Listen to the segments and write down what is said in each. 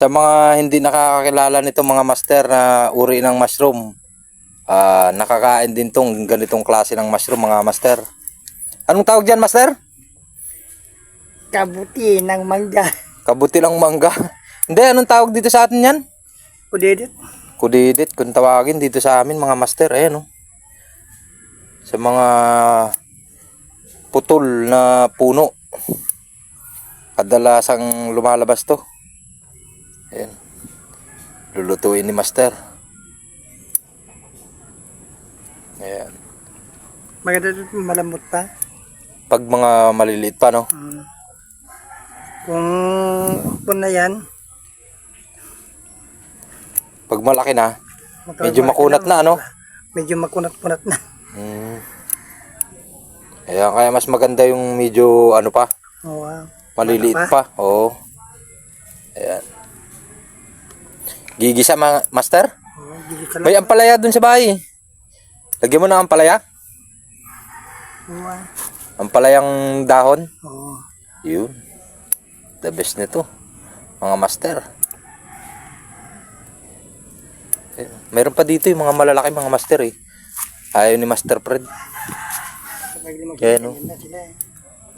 Sa mga hindi nakakakilala nito mga master na uri ng mushroom, ah nakakain din tong ganitong klase ng mushroom mga master. Anong tawag dyan master? Kabuti ng mangga. Kabuti lang mangga. hindi, anong tawag dito sa atin yan? Kudedit. Kudidit, kung tawagin dito sa amin mga master, ayan oh. Sa mga putol na puno. Kadalasang lumalabas to. Lulutuin ni master. Ayan. Maganda dito malambot pa. Pag mga maliliit pa, no? Mm. Kung kung na yan, Pag malaki na, magka- medyo makunat na, ano? medyo makunat-kunat na. Hmm. Ayan, kaya mas maganda yung medyo ano pa, Oo, ah. Maliliit Ano pa. Oo. Ayan. Gigisa ma- master? Oo, gigit May ampalaya dun sa bahay. Lagyan mo ng ampalaya. Oo, ah. Ampalayang dahon. Oo. Yun. The best nito. Mga master. Ayan. Meron pa dito yung mga malalaki mga master eh. Ayaw ni Master Fred. Lumaki Ayan, oh. eh.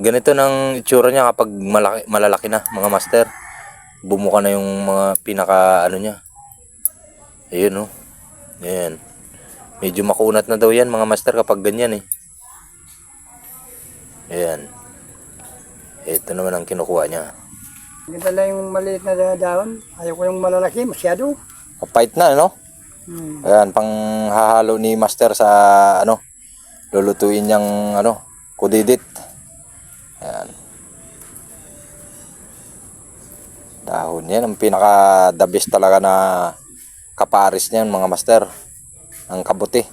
Ganito ng itsura niya kapag malaki, malalaki na mga master. Bumuka na yung mga pinaka ano niya. Ayun oh. Ayan. Medyo makunat na daw yan mga master kapag ganyan eh. Ayan. Ito naman ang kinukuha niya. Ganda lang yung maliit na dahon. Ayaw ko yung malalaki, masyado. Kapait na no? Hmm. Ayan, pang hahalo ni master sa ano, lulutuin niyang ano, kudidit. Ayan. Dahon yan, ang pinaka the best talaga na kaparis niyan mga master. Ang kabuti.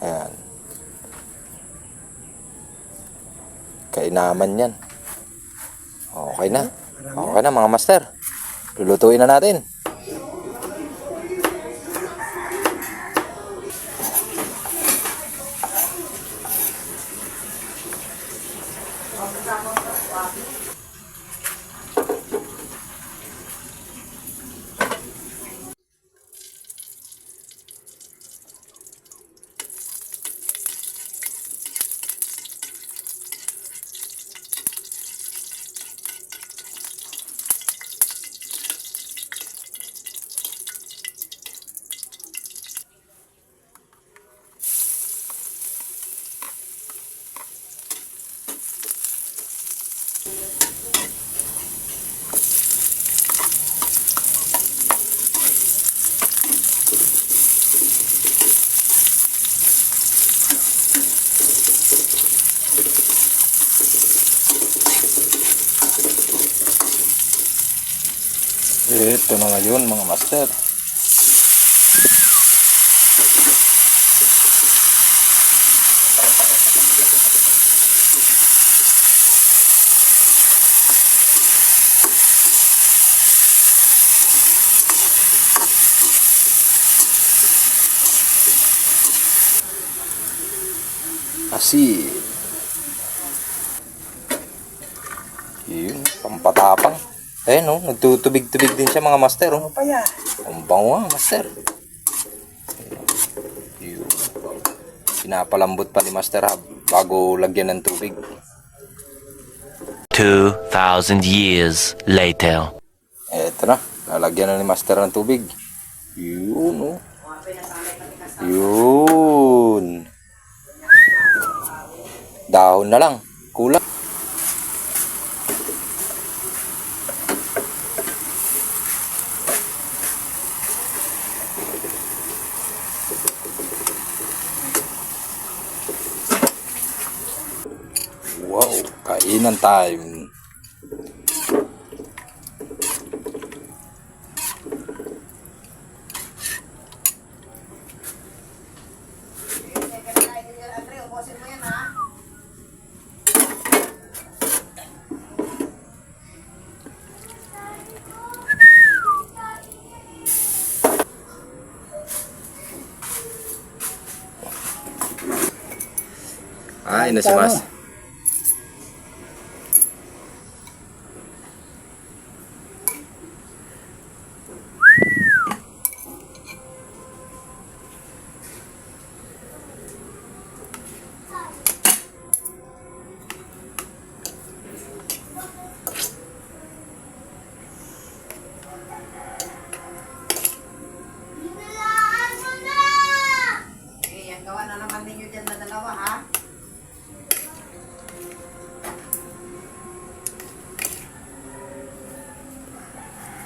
Ayan. Kainaman yan. Okay na. Okay na mga master. Lulutuin na natin. Ito na ngayon mga master. Asin. Yun, pampatapang. Eh no, nagtutubig-tubig din siya mga master. Oh. Ano pa yan? Ang bango nga, master. Yun. Pinapalambot pa ni Master Hub bago lagyan ng tubig. 2,000 years later. Eto na, lalagyan na ni Master ng tubig. Yun, oh. Yun. Dahon na lang. Kulang. Wow, kainan time. Ay, na si Mas.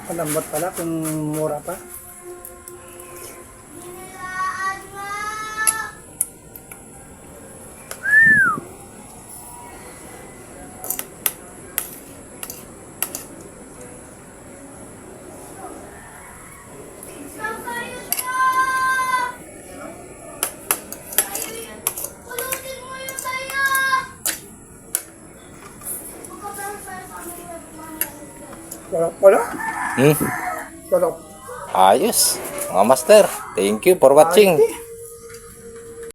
Malambot pala kung mura pa. Wala, wala. Hmm? Wala. Ayos. Mga master, thank you for watching.